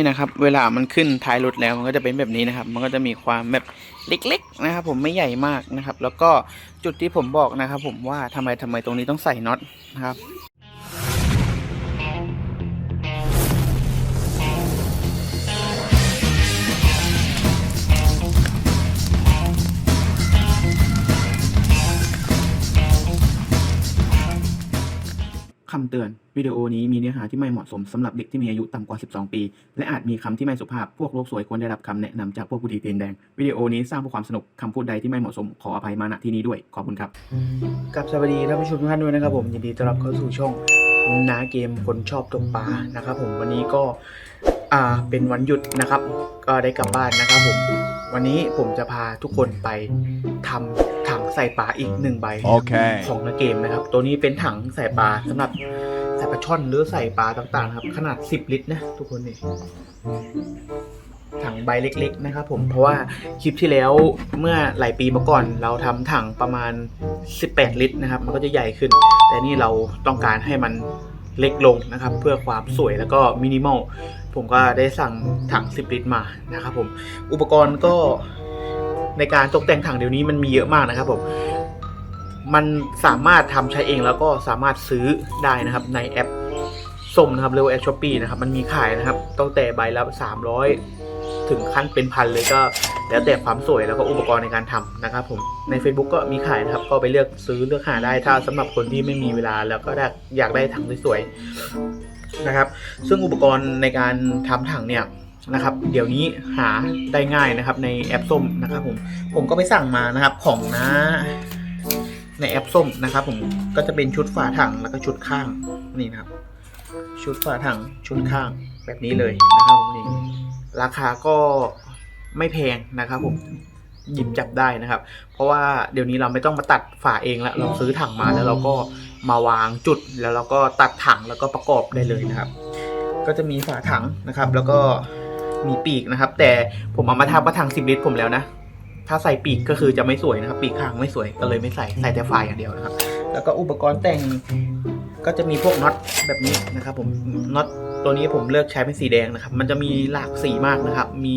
นี่นะครับ เวลามันขึ้นท้ายรถแล้วมันก็จะเป็นแบบนี้นะครับ มันก็จะมีความแบบเล็กๆนะครับ ผมไม่ใหญ่มากนะครับ แล้วก็จุดที่ผมบอกนะครับ ผมว่าทำไมทำไมตรงนี้ต้องใส่น็อตนะครับ คำเตือนวิดีโอนี้มีเนื้อหาที่ไม่เหมาะสมสำหรับเด็กที่มีอายุต่ำกว่า 12 ปี และอาจมีคำที่ไม่สุภาพ พวกโลกสวยควรได้รับคำแนะนำจากพวกผู้ดีเตียนแดง วิดีโอนี้สร้างเพื่อความสนุกคำพูดใดที่ไม่เหมาะสมขออภัยมาณที่นี้ด้วย ขอบคุณครับกับสวัสดีท่านผู้ชมทุกท่านด้วยนะครับผมยินดีต้อนรับเข้าสู่ช่องนาเกมคนชอบตกปลานะครับผมวันนี้ก็ อ่าเป็นวันหยุดนะครับ ก็ได้กลับบ้านนะครับผมวันนี้ผมจะพาทุกคนไปทำถังใส่ปลาอีกหนึ่งใบโอเคของนาเกมนะครับ ตัวนี้เป็นถังใส่ปลาสำหรับใส่ปลาช่อนหรือใส่ปลาต่างๆครับ ขนาด 10 ลิตรนะทุกคนนี่ถังใบเล็ก ๆ นะครับ ผมเพราะว่าคลิปที่แล้วเมื่อหลายปีมาก่อน เราทำถังประมาณ 18 ลิตรนะครับ มันก็จะใหญ่ขึ้น แต่นี่เราต้องการให้มัน เล็กลงนะครับ เพื่อความสวยแล้วก็มินิมอลผมก็ได้สั่งถัง 10 ลิตรมานะครับผมอุปกรณ์ก็ในการตกแต่งถังเดี๋ยวนี้มันมีเยอะมากนะครับผมมันสามารถทำใช้เองแล้วก็สามารถซื้อได้นะครับในแอปส้มนะครับเรียกว่าแอปช้อปปีนะครับมันมีขายนะครับตั้งแต่ใบละ300 ถึงขั้นเป็นพันเลยก็แล้วแต่ความสวยแล้วก็อุปกรณ์ในการทำนะครับผมใน Facebook ก็มีขายนะครับก็ไปเลือกซื้อเลือกหาได้ถ้าสำหรับคนที่ไม่มีเวลาแล้วก็อยากได้ถังสวยๆนะครับ ซึ่งอุปกรณ์ในการทำถังเนี่ยนะครับเดี๋ยวนี้หาได้ง่ายนะครับในแอปส้มนะครับผมผมก็ไปสั่งมานะครับของน้าในแอปส้มนะครับผมก็จะเป็นชุดฝาถังแล้วก็ชุดข้างนี่นะครับ ชุดฝาถังชุดข้างแบบนี้เลยนะครับผมนี่ ราคาก็ไม่แพงนะครับผมหยิบจับได้นะครับ เพราะว่าเดี๋ยวนี้เราไม่ต้องมาตัดฝาเองแล้ว เราซื้อถังมาแล้วเราก็มาวางจุดแล้วเราก็ตัดถังแล้วก็ประกอบได้เลยนะครับ ก็จะมีฝาถังนะครับ แล้วก็มีปีกนะครับ แต่ผมเอามาทำกระถังสิบลิตรผมแล้วนะถ้าใส่ปีกก็คือจะไม่สวยนะครับ ปีกข้างไม่สวยก็เลยไม่ใส่ใส่แต่ฝาอย่างเดียวนะครับ แล้วก็อุปกรณ์แต่ง ก็จะมีพวกน็อตแบบนี้นะครับผมน็อตตัวนี้ผมเลือกใช้เป็นสีแดงนะครับ มันจะมีหลากสีมากนะครับ มี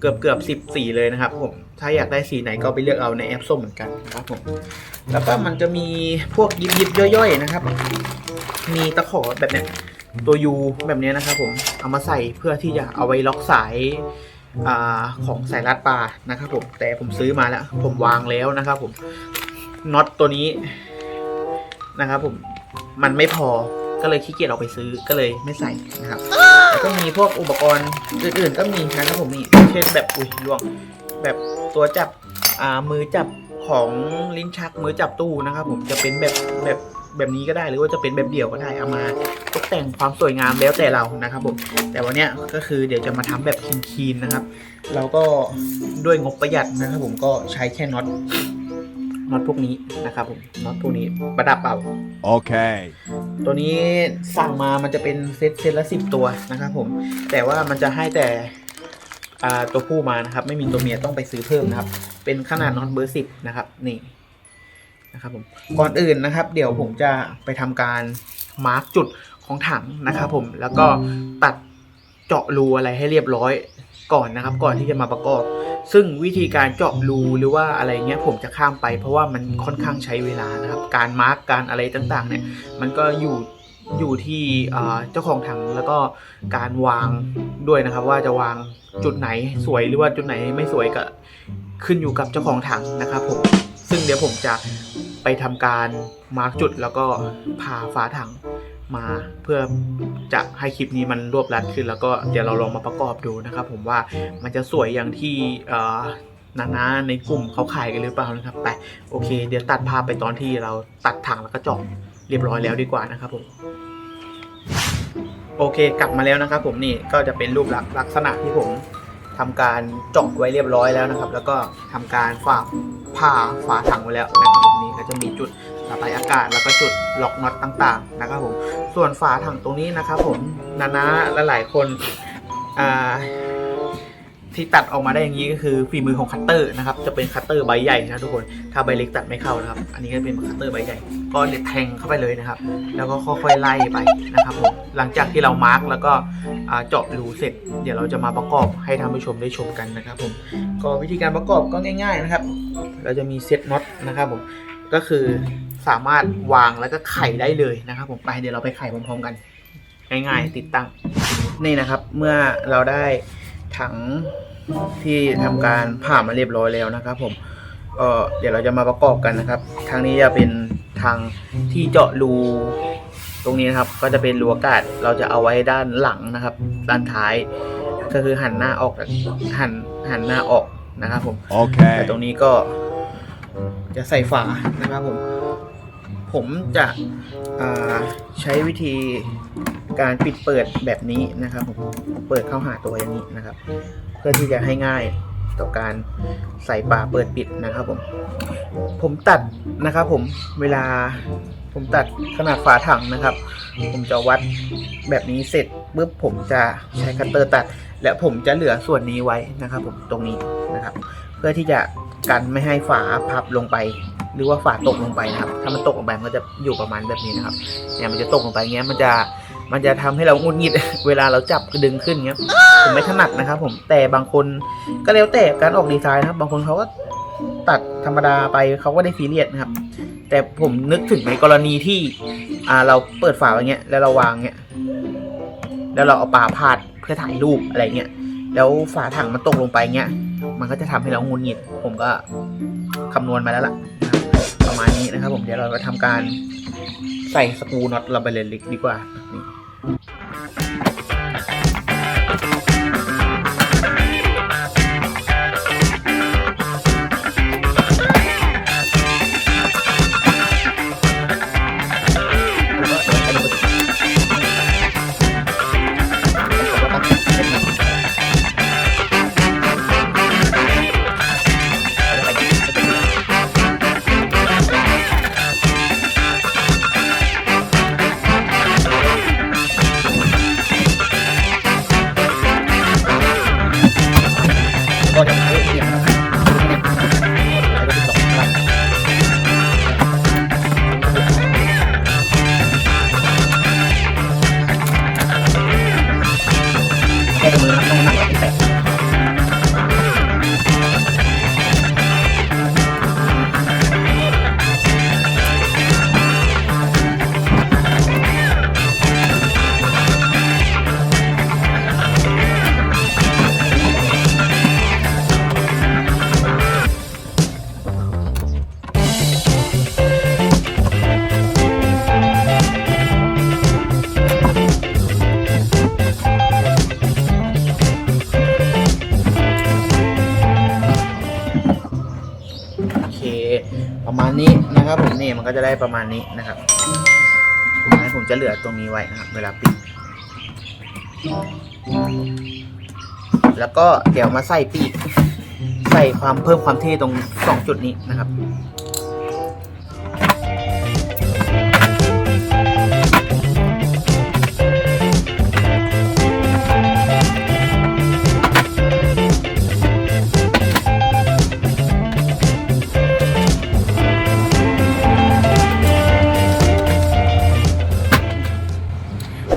เกือบเกือบสิบสีเลยนะครับผมถ้าอยากได้สีไหนก็ไปเลือกเอาในแอปส้มเหมือนกันนะครับผมแล้วก็มันจะมีพวกยิบยิบย่อยๆนะครับ มีตะขอแบบเนี้ยตัวยูแบบเนี้ยนะครับผมเอามาใส่เพื่อที่จะเอาไว้ล็อกสายอาของสายรัดปลานะครับผมแต่ผมซื้อมาแล้ว ผมวางแล้วนะครับผมน็อตตัวนี้นะครับผม มันไม่พอก็เลยขี้เกียจออกไปซื้อก็เลยไม่ใส่นะครับแล้วก็มีพวกอุปกรณ์อื่นๆ ก็มีนะครับผมนี่เช่นแบบอุ้ยล่วง แบบตัวจับอ่ามือจับของลิ้นชักมือจับตู้นะครับ ผมจะเป็นแบบแบบแบบนี้ก็ได้หรือว่าจะเป็นแบบเดี่ยวก็ได้เอามาตกแต่งความสวยงามแล้วแต่เรานะครับผมแต่วันนี้ก็คือเดี๋ยวจะมาทำแบบคีนๆนะครับ เราก็ด้วยงบประหยัดนะครับ ผมก็ใช้แค่น็อต น็อตพวกนี้นะครับผมน็อตพวกนี้ประดับเอา Okay. ตัวนี้สั่งมามันจะเป็นเซตเซตละสิบตัวนะครับผมแต่ว่ามันจะให้แต่อ่าตัวผู้มานะครับ ไม่มีตัวเมียต้องไปซื้อเพิ่มนะครับ เป็นขนาดน็อตเบอร์สิบนะครับนี่นะครับผมก่อนอื่นนะครับ เดี๋ยวผมจะไปทำการมาร์กจุดของถังนะครับผมแล้วก็ตัด เจาะรูอะไรให้เรียบร้อยก่อนนะครับ ก่อนที่จะมาประกอบ ซึ่งวิธีการเจาะรูหรือว่าอะไรเงี้ยผมจะข้ามไป เพราะว่ามันค่อนข้างใช้เวลานะครับ การมาร์กการอะไรต่างๆ เนี่ยมันก็อยู่อยู่ที่เอ่อเจ้าของถังแล้วก็การวางด้วยนะครับ ว่าจะวางจุดไหนสวยหรือว่าจุดไหนไม่สวยก็ขึ้นอยู่กับเจ้าของถังนะครับผมซึ่งเดี๋ยวผมจะไปทำการมาร์กจุดแล้วก็ผ่าฝาถัง มาเพื่อจะให้คลิปนี้มันรวบรัดขึ้น แล้วก็เดี๋ยวเราลองมาประกอบดูนะครับ ผมว่ามันจะสวยอย่างที่เอ่อนาๆในกลุ่มเขาขายกันหรือเปล่านะครับแต่โอเค เดี๋ยวตัดภาพไปตอนที่เราตัดถังแล้วก็จาะเรียบร้อยแล้วดีกว่านะครับผมโอเคกลับมาแล้วนะครับ ผมนี่ก็จะเป็นรูปลักษณ์ลักษณะที่ผมทำการจาะไว้เรียบร้อยแล้วนะครับ แล้วก็ทำการฝาผ่าฝาถังไว้แล้วนะครับผมนี่ก็จะมีจุด ระบายอากาศแล้วก็จุดล็อกน็อตต่างๆนะครับผมส่วนฝาถังตรงนี้นะครับผมนานาและหลายคนที่ตัดออกมาได้อย่างนี้ก็คือฝีมือของคัตเตอร์นะครับจะเป็นคัตเตอร์ใบใหญ่นะทุกคนถ้าใบเล็กตัดไม่เข้านะครับ อันนี้ก็เป็นคัตเตอร์ใบใหญ่ ก็เด็ดแทงเข้าไปเลยนะครับ แล้วก็ค่อยๆไล่ไปนะครับผมหลังจากที่เรามาร์กแล้วก็เจาะรูเสร็จ เดี๋ยวเราจะมาประกอบให้ท่านผู้ชมได้ชมกันนะครับผมก็วิธีการประกอบก็ง่าย ๆนะครับ เราจะมีเซ็ตน็อตนะครับผมก็คือ สามารถวางแล้วก็ไขได้เลยนะครับ ผมไปเดี๋ยวเราไปไขพร้อมๆกัน ง่ายๆ ติดตั้ง นี่นะครับ เมื่อเราได้ถังที่ทำการผ่ามาเรียบร้อยแล้วนะครับ ผมก็เดี๋ยวเราจะมาประกอบกันนะครับ ทางนี้จะเป็นทางที่เจาะรูตรงนี้นะครับ ก็จะเป็นรูอากาศเราจะเอาไว้ด้านหลังนะครับ ด้านท้าย ก็คือหันหน้าออกหันหันหน้าออกนะครับ ผมแต่ Okay. ตรงนี้ก็จะใส่ฝานะครับผม ผมจะใช้วิธีการปิดเปิดแบบนี้นะครับผมเปิดเข้าหาตัวอย่างนี้นะครับ เพื่อที่จะให้ง่ายต่อการใส่ฝาเปิดปิดนะครับผมผมตัดนะครับผมเวลาผมตัดขนาดฝาถังนะครับ ผมจะวัดแบบนี้เสร็จปุ๊บผมจะใช้คัตเตอร์ตัด และผมจะเหลือส่วนนี้ไว้นะครับ ผมตรงนี้นะครับ เพื่อที่จะกันไม่ให้ฝาพับลงไป หรือว่าฝาตกลงไปนะครับ ถ้ามันตกลงไปมันก็จะอยู่ประมาณแบบนี้นะครับเนี่ยมันจะตกลงไปเงี้ยมันจะมันจะทำให้เราหงุดหงิด เวลาเราจับดึงขึ้นเงี้ยผมไม่ถนัดนะครับ ผมแต่บางคนก็แล้วแต่การออกดีไซน์นะครับ บางคนเขาก็ตัดธรรมดาไปเขาก็ได้ซีเรียสนะครับ แต่ผมนึกถึงในกรณีที่อ่าเราเปิดฝาอย่างเงี้ยแล้วเราวางเงี้ยแล้วเราเอาปลาพาดเพื่อถ่ายรูปอะไรเงี้ยแล้วฝาถังมันตกลงไปเงี้ย มันก็จะทำให้เรางุนหงิด ผมก็คำนวณมาแล้วล่ะ ผมเดี๋ยวเราจะทำการใส่สกรูน็อตเราไปเลยดีกว่า มันก็จะได้ประมาณนี้นะครับสุดท้ายผมจะเหลือตรงนี้ไว้นะครับ เวลาปิด แล้วก็เดี๋ยวมาใส่ปีกใส่ความเพิ่มความเท่ตรงสองจุดนี้นะครับ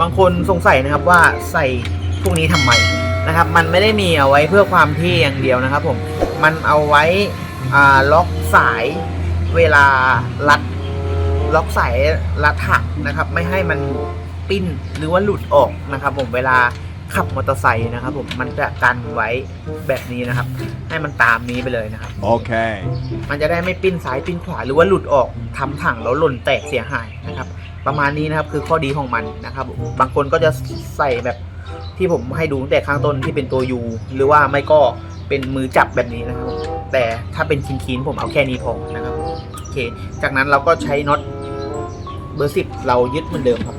บางคนสงสัยนะครับว่าใส่พวกนี้ทำไมนะครับ มันไม่ได้มีเอาไว้เพื่อความเท่อย่างเดียวนะครับผมมันเอาไว้ล็อกสายเวลารัดล็อกสายรัดถักนะครับ ไม่ให้มันปิ้นหรือว่าหลุดออกนะครับ ผมเวลา ขับมอเตอร์ไซค์นะครับผมมันจะกันไว้แบบนี้นะครับ ให้มันตามนี้ไปเลยนะครับ Okay. มันจะได้ไม่ปิ้นซ้ายปิ้นขวาหรือว่าหลุดออกทำถังแล้วหล่นแตกเสียหายนะครับ ประมาณนี้นะครับคือข้อดีของมันนะครับ บางคนก็จะใส่แบบที่ผมให้ดูตั้งแต่ข้างต้นที่เป็นตัวยูหรือว่าไม่ก็เป็นมือจับแบบนี้นะครับ แต่ถ้าเป็นชิ้นคีนผมเอาแค่นี้พอนะครับโอเค จากนั้นเราก็ใช้น็อตเบอร์สิบเรายึดเหมือนเดิมครับ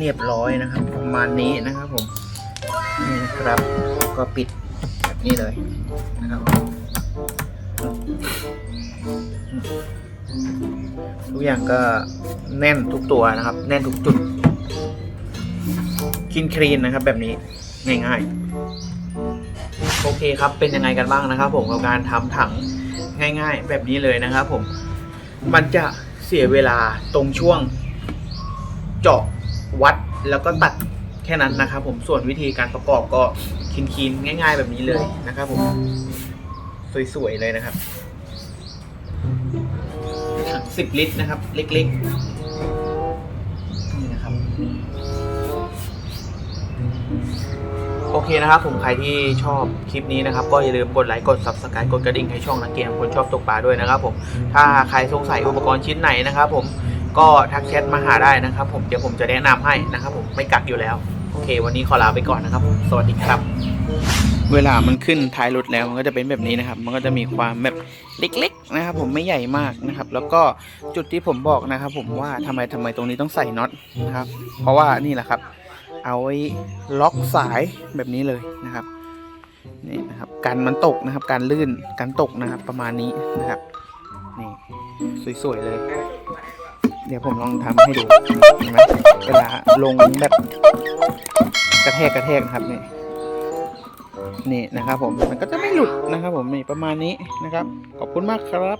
เรียบร้อยนะครับ ประมาณนี้นะครับผมนี่นะครับก็ปิดแบบนี้เลยนะครับทุกอย่างก็แน่นทุกตัวนะครับ แน่นทุกจุดคินคลีนนะครับ แบบนี้ง่ายๆ โอเคครับเป็นยังไงกันบ้างนะครับ ผมกับการทำถังง่าย ๆ แบบนี้เลยนะครับ ผมมันจะเสียเวลาตรงช่วง เจาะ วัดแล้วก็ตัดแค่นั้นนะครับผมส่วนวิธีการประกอบก็คินๆง่าย ๆ แบบนี้เลยนะครับผมสวยๆเลยนะครับถังสิบลิตรนะครับ เล็กๆนี่นะครับโอเคนะครับผมใครที่ชอบคลิปนี้นะครับ ก็อย่าลืมกดไลค์กด subscribe กดกระดิ่งให้ช่องนักเกมคนชอบตกปลาด้วยนะครับผมถ้าใครสงสัยอุปกรณ์ชิ้นไหนนะครับผม ก็ทักแชทมาหาได้นะครับ ผมเดี๋ยวผมจะแนะนำให้นะครับ ผมไม่กักอยู่แล้วโอเค วันนี้ขอลาไปก่อนนะครับ สวัสดีครับ เวลามันขึ้นท้ายรถแล้วมันก็จะเป็นแบบนี้นะครับ มันก็จะมีความแบบเล็ก ๆ นะครับ ผมไม่ใหญ่มากนะครับ แล้วก็จุดที่ผมบอกนะครับ ผมว่าทำไมทำไมตรงนี้ต้องใส่น็อตนะครับ เพราะว่านี่แหละครับ เอาไว้ล็อกสายแบบนี้เลยนะครับนี่นะครับกันมันตกนะครับ การลื่นการตกนะครับประมาณนี้นะครับนี่สวยๆเลย เดี๋ยวผมลองทำให้ดูเห็นไหมเวลาลงแบบกระแทกกระแทกนะครับนี่นี่นะครับผมมันก็จะไม่หลุดนะครับผมนี่ประมาณนี้นะครับ ขอบคุณมากครับ